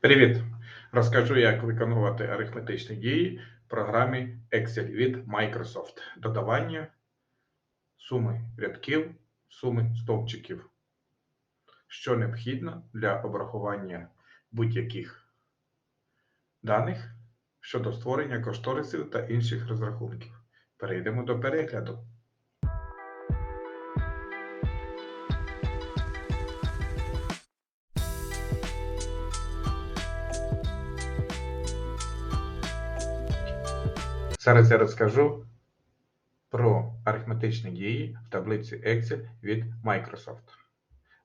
Привіт! Розкажу, як виконувати арифметичні дії в програмі Excel від Microsoft. Додавання суми рядків, суми стовпчиків. Що необхідно для обрахування будь-яких даних щодо створення кошторисів та інших розрахунків. Перейдемо до перегляду. Зараз я розкажу про арифметичні дії в таблиці Excel від Microsoft.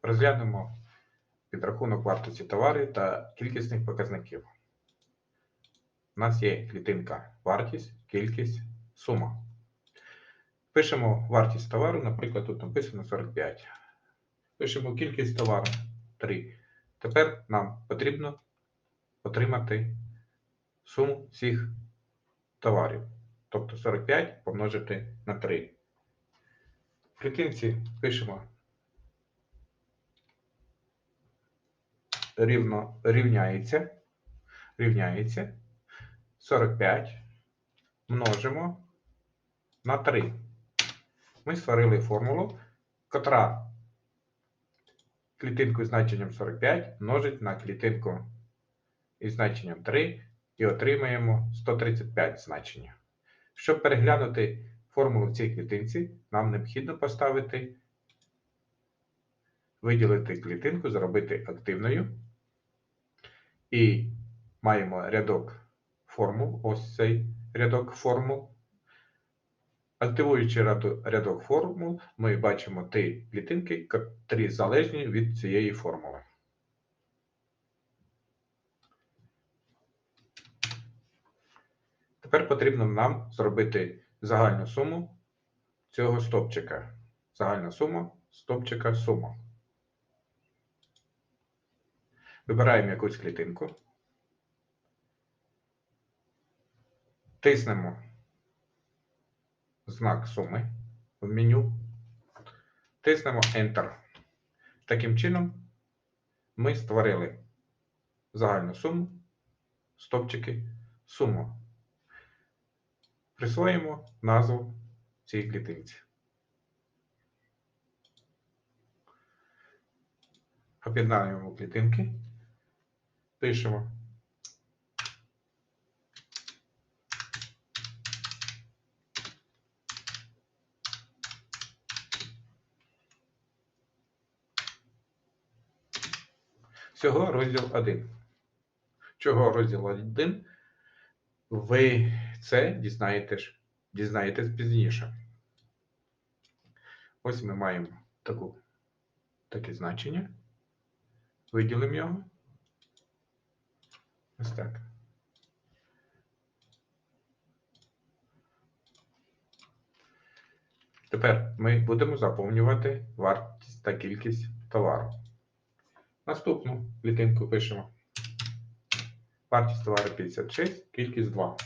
Розглянемо підрахунок вартості товарів та кількісних показників. У нас є клітинка вартість, кількість, сума. Пишемо вартість товару, наприклад, тут написано 45. Пишемо кількість товару 3. Тепер нам потрібно отримати суму всіх товарів. Тобто 45 помножити на 3. В клітинці пишемо рівно рівняється. Рівняється 45 множимо на 3. Ми створили формулу, котра клітинку із значенням 45 множить на клітинку із значенням 3 і отримаємо 135 значення. Щоб переглянути формулу в цій клітинці, нам необхідно поставити, виділити клітинку, зробити активною. І маємо рядок формул, ось цей рядок формул. Активуючи рядок формул, ми бачимо ті клітинки, які залежні від цієї формули. Тепер потрібно нам зробити загальну суму цього стопчика. Загальна сума стопчика сума. Вибираємо якусь клітинку. Тиснемо знак суми в меню. Тиснемо Enter. Таким чином ми створили загальну суму, стопчики суму присвоїмо назву цій клітинці. Об'єднаємо клітинки, пишемо. Всього розділ 1. Чого розділ 1? Ви це дізнаєтесь, дізнаєтесь пізніше. Ось ми маємо таку, таке значення. Виділимо його. Ось так. Тепер ми будемо заповнювати вартість та кількість товару. Наступну клітинку пишемо. Вартість товару 56, кількість 2.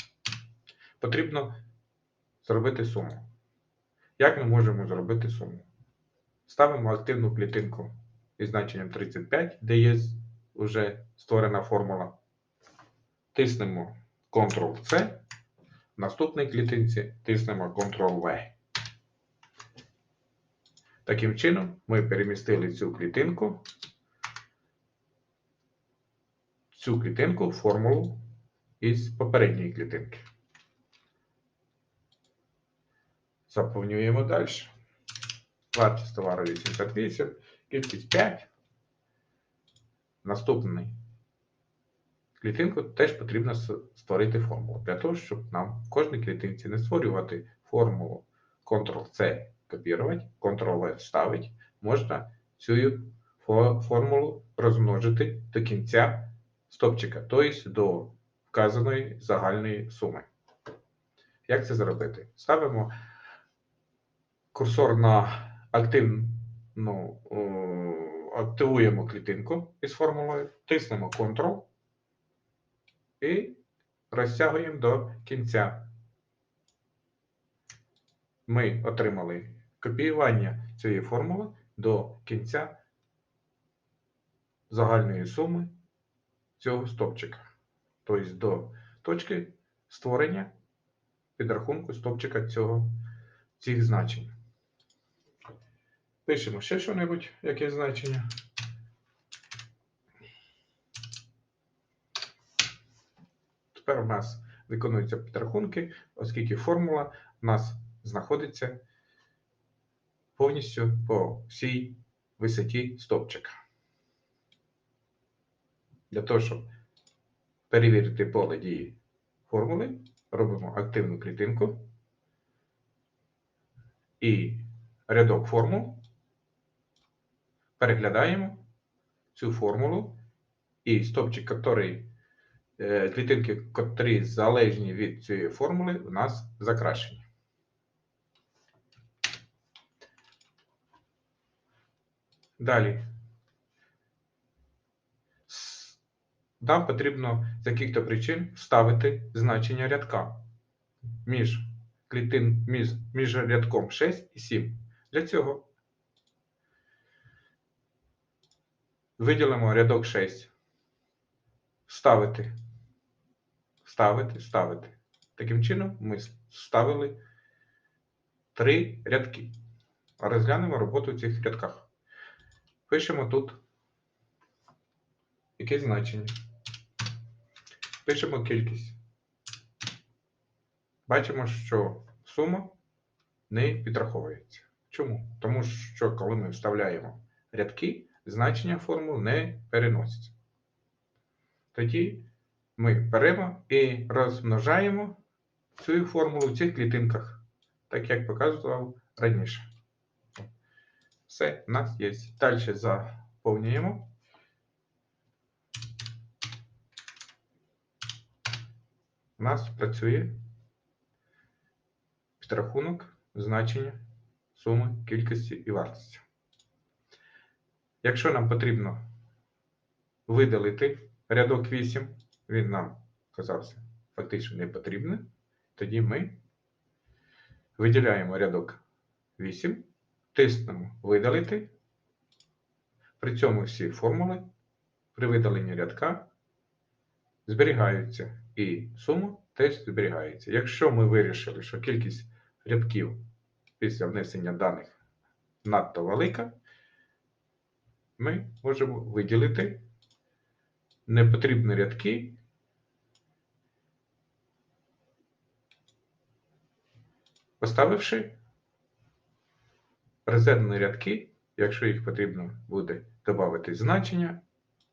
Потрібно зробити суму. Як ми можемо зробити суму? Ставимо активну клітинку із значенням 35, де є вже створена формула. Тиснемо Ctrl-C. В наступній клітинці тиснемо Ctrl-V. Таким чином, ми перемістили цю клітинку цю клітинку в формулу із попередньої клітинки. Заповнюємо далі. Вартість товару 88, кількість 5. Наступний клітинку теж потрібно створити формулу. Для того, щоб нам в кожній клітинці не створювати формулу Ctrl-C копірувати, Ctrl-V ставити, можна цю формулу розмножити до кінця стопчика, тобто до вказаної загальної суми. Як це зробити? Ставимо курсор на активну, активуємо клітинку із формулою, тиснемо Ctrl і розтягуємо до кінця. Ми отримали копіювання цієї формули до кінця загальної суми цього стопчика. Тобто до точки створення підрахунку стопчика цього, цих значень. Пишемо ще що-небудь, яке значення. Тепер у нас виконуються підрахунки, оскільки формула у нас знаходиться повністю по всій висоті стопчика. Для того, щоб перевірити поле дії формули, робимо активну клітинку і рядок формул. Переглядаємо цю формулу і стопчик, який, е, клітинки, які залежні від цієї формули, у нас закрашені. Далі. Нам потрібно з яких-то причин вставити значення рядка між, клітин, між, між рядком 6 і 7. Для цього виділимо рядок 6. Вставити. Вставити, вставити. Таким чином ми вставили три рядки. Розглянемо роботу в цих рядках. Пишемо тут якесь значення. Пишемо кількість. Бачимо, що сума не підраховується. Чому? Тому що коли ми вставляємо рядки, значення формул не переносяться. Тоді ми беремо і розмножаємо цю формулу в цих клітинках, так як показував раніше. Все, у нас є. Далі заповнюємо. У нас працює підрахунок значення суми кількості і вартості. Якщо нам потрібно видалити рядок 8, він нам казався фактично не потрібний, тоді ми виділяємо рядок 8, тиснемо видалити. При цьому всі формули при видаленні рядка зберігаються і сума теж зберігається. Якщо ми вирішили, що кількість рядків після внесення даних надто велика, ми можемо виділити непотрібні рядки. Поставивши резервні рядки, якщо їх потрібно буде додати значення,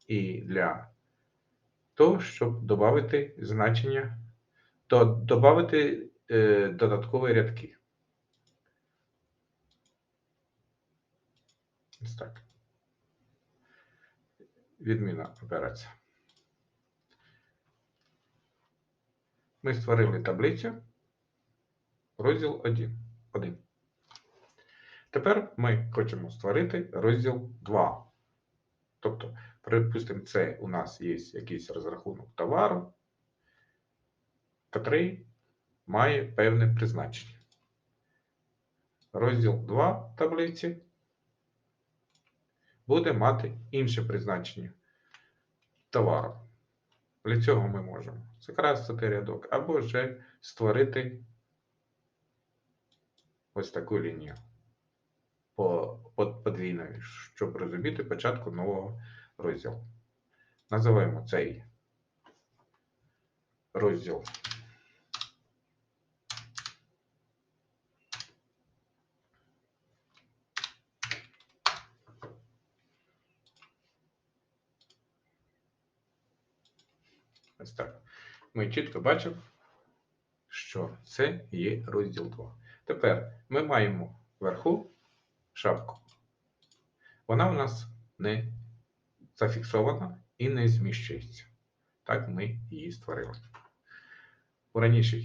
і для того, щоб додати значення, то додати е, додаткові рядки. Ось так. Відміна операція. Ми створили таблицю. Розділ 1. 1. Тепер ми хочемо створити розділ 2. Тобто, припустимо, це у нас є якийсь розрахунок товару, який має певне призначення. Розділ 2 таблиці буде мати інше призначення товару. Для цього ми можемо закрасити рядок або вже створити ось таку лінію по, по щоб розуміти початку нового розділу. Називаємо цей розділ. Ось так. Ми чітко бачимо, що це є розділ 2. Тепер ми маємо вверху шапку. Вона у нас не зафіксована і не зміщується. Так ми її створили. У раніше,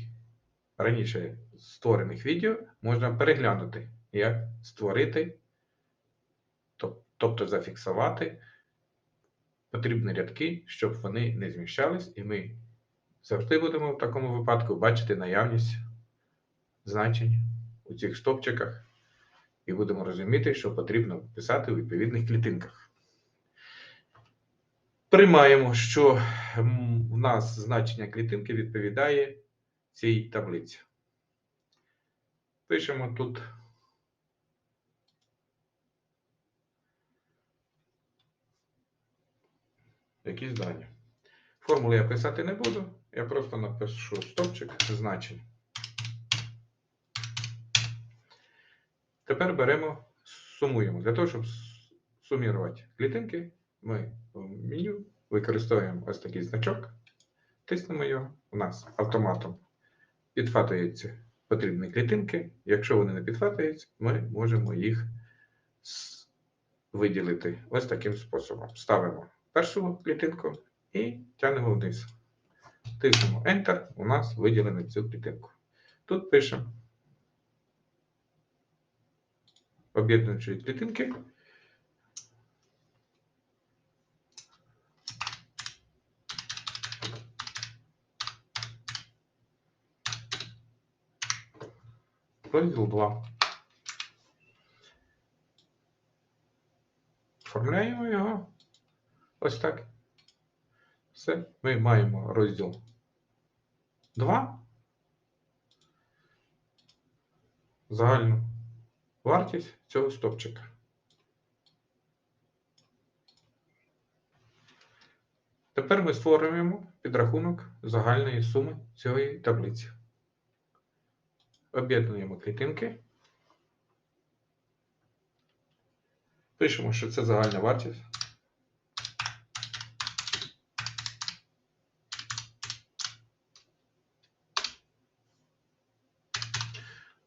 раніше створених відео можна переглянути, як створити, тобто зафіксувати потрібні рядки, щоб вони не зміщались, і ми завжди будемо в такому випадку бачити наявність значень у цих стопчиках і будемо розуміти, що потрібно писати у відповідних клітинках. Приймаємо, що у нас значення клітинки відповідає цій таблиці. Пишемо тут. Якісь дані. Формули я писати не буду, я просто напишу стопчик значень. Тепер беремо, сумуємо. Для того, щоб сумірувати клітинки, ми в меню використовуємо ось такий значок, тиснемо його, у нас автоматом підхватуються потрібні клітинки. Якщо вони не підхватуються, ми можемо їх виділити ось таким способом. Ставимо першу клітинку і тягнемо вниз. Тиснемо Enter, у нас виділено цю клітинку. Тут пишемо об'єднуючі клітинки. Розділ 2. Оформляємо його. Ось так. Все. Ми маємо розділ 2. Загальну вартість цього стопчика. Тепер ми створюємо підрахунок загальної суми цієї таблиці. Об'єднуємо клітинки. Пишемо, що це загальна вартість.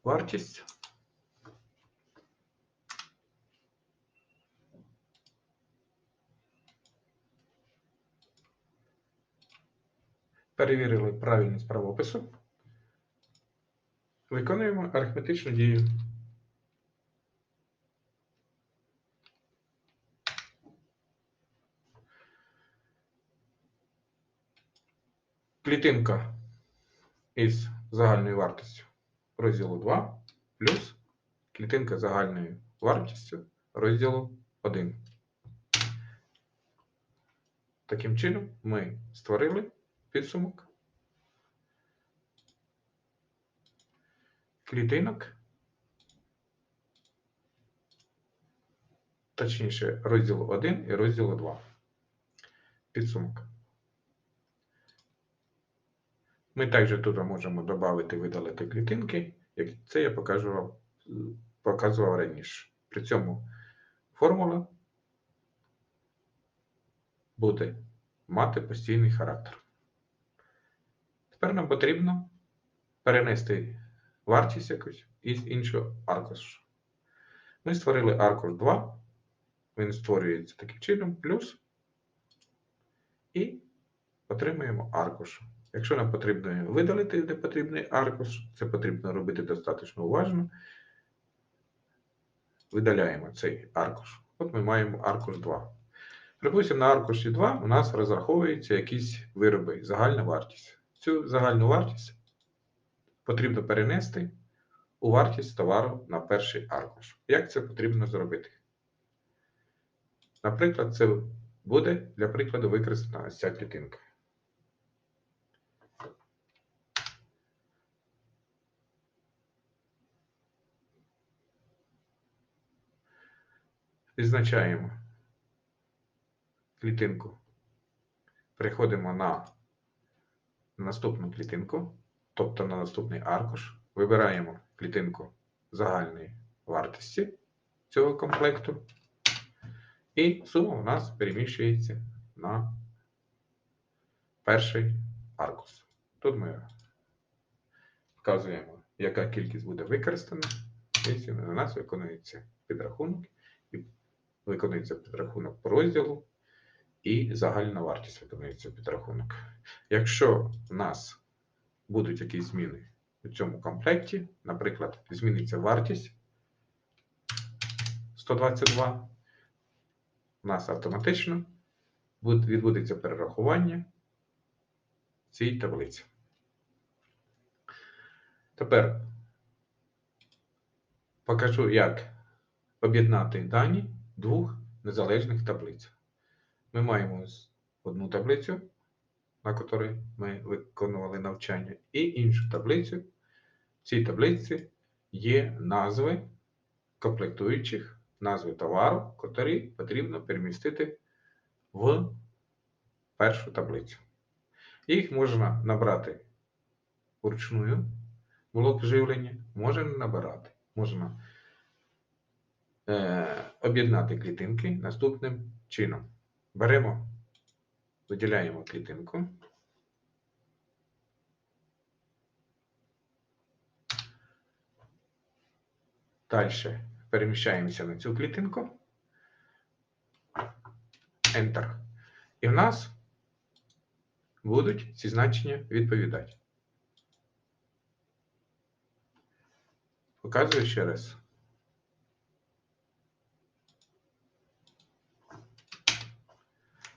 Вартість. Перевірили правильність правопису. Виконуємо арифметичну дію. Клітинка із загальною вартістю розділу 2 плюс клітинка загальною вартістю розділу 1. Таким чином ми створили підсумок клітинок, точніше, розділу 1 і розділу 2. Підсумок. Ми також тут можемо додати видалити клітинки, як це я показував, показував раніше. При цьому формула буде мати постійний характер. Тепер нам потрібно перенести вартість якусь із іншого аркушу. Ми створили аркуш 2, він створюється таким чином, плюс, і отримуємо аркуш. Якщо нам потрібно видалити непотрібний аркуш, це потрібно робити достатньо уважно. Видаляємо цей аркуш. От ми маємо аркуш 2. Припустимо, на аркуші 2 у нас розраховуються якісь вироби, загальна вартість. Цю загальну вартість потрібно перенести у вартість товару на перший аркуш. Як це потрібно зробити? Наприклад, це буде для прикладу використана ось ця клітинка. Відзначаємо клітинку. Переходимо на наступну клітинку, тобто на наступний аркуш. Вибираємо клітинку загальної вартості цього комплекту. І сума у нас переміщується на перший аркус. Тут ми вказуємо, яка кількість буде використана. І на нас виконується підрахунок, виконується підрахунок по розділу, і загальна вартість виконується підрахунок. Якщо у нас будуть якісь зміни у цьому комплекті, наприклад, зміниться вартість 122, у нас автоматично відбудеться перерахування цієї таблиці. Тепер покажу, як об'єднати дані двох незалежних таблиць. Ми маємо одну таблицю, на якій ми виконували навчання, і іншу таблицю. В цій таблиці є назви комплектуючих, назви товару, котрі потрібно перемістити в першу таблицю. Їх можна набрати вручную блок живлення, можна набирати. Можна е, об'єднати клітинки наступним чином. Беремо, виділяємо клітинку. Далі переміщаємося на цю клітинку. Enter. І в нас будуть ці значення відповідати. Показую ще раз.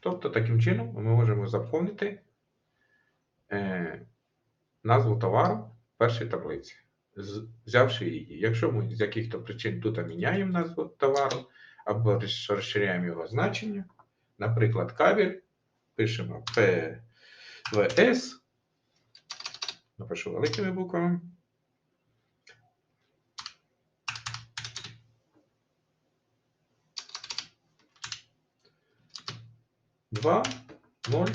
Тобто, таким чином ми можемо заповнити е, назву товару в першій таблиці, взявши її. Якщо ми з яких-то причин тут міняємо назву товару або розширяємо його значення, наприклад, кабель, пишемо PVS, напишу великими буквами. Два, ноль,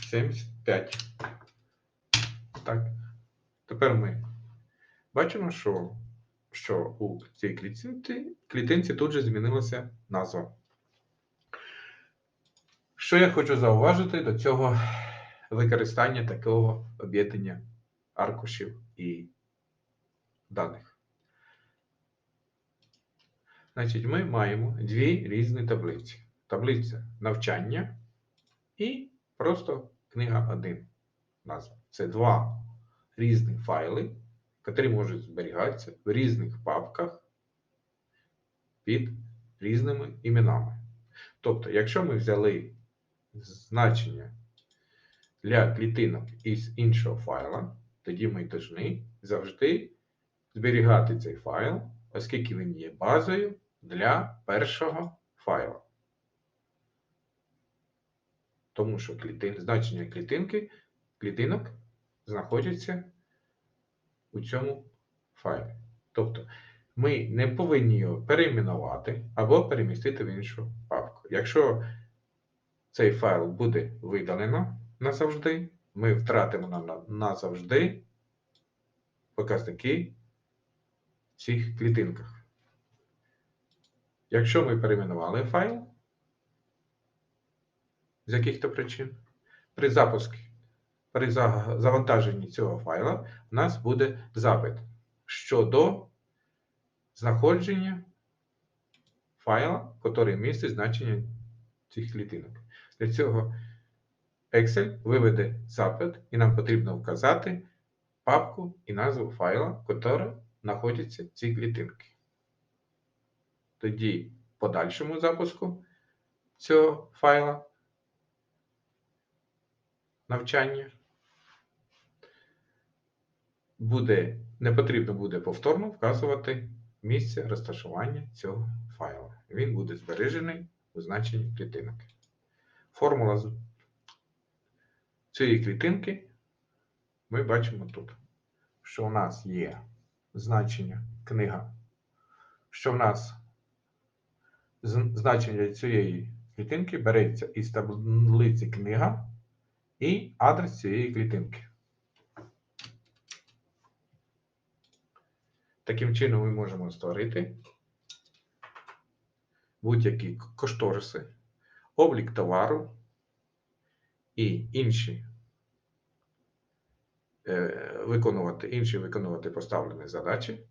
сімдесят п'ять. Так. Тепер ми бачимо, що, що у цій клітинці, клітинці тут же змінилася назва. Що я хочу зауважити до цього використання такого об'єднання аркушів і даних. Значить, ми маємо дві різні таблиці. Таблиця навчання і просто книга 1 назва. Це два різні файли, які можуть зберігатися в різних папках під різними іменами. Тобто, якщо ми взяли значення для клітинок із іншого файла, тоді ми повинні завжди зберігати цей файл, оскільки він є базою для першого файла. Тому що клітин, значення клітинки, клітинок знаходяться у цьому файлі. Тобто ми не повинні його перейменувати або перемістити в іншу папку. Якщо цей файл буде видалено назавжди, ми втратимо на- на- назавжди показники в цих клітинках. Якщо ми перейменували файл з яких-то причин, при запуску, при завантаженні цього файла у нас буде запит щодо знаходження файла, який містить значення цих клітинок. Для цього Excel виведе запит, і нам потрібно вказати папку і назву файла, яка знаходиться в цій клітинці. Тоді в подальшому запуску цього файла навчання буде, не потрібно буде повторно вказувати місце розташування цього файла. Він буде збережений у значенні клітинок. Формула цієї клітинки ми бачимо тут, що у нас є значення книга, що в нас значення цієї клітинки береться із таблиці книга і адрес цієї клітинки. Таким чином ми можемо створити будь-які кошториси, облік товару і інші е, виконувати, інші виконувати поставлені задачі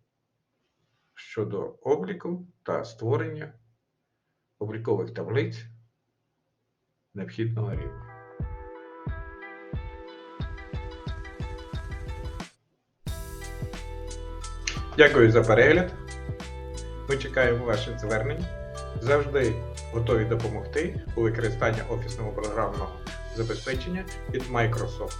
щодо обліку та створення облікових таблиць необхідного рівня. Дякую за перегляд. Ми чекаємо ваших звернень. Завжди готові допомогти у використанні офісного програмного забезпечення від Microsoft.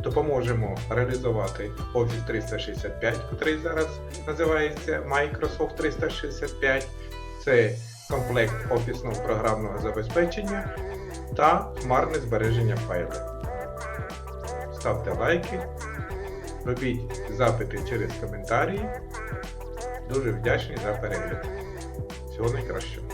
Допоможемо реалізувати Office 365, який зараз називається Microsoft 365. Це комплект офісного програмного забезпечення, та хмарне збереження файлів. Ставте лайки, робіть запити через коментарі. Дуже вдячний за перегляд. Всього найкращого.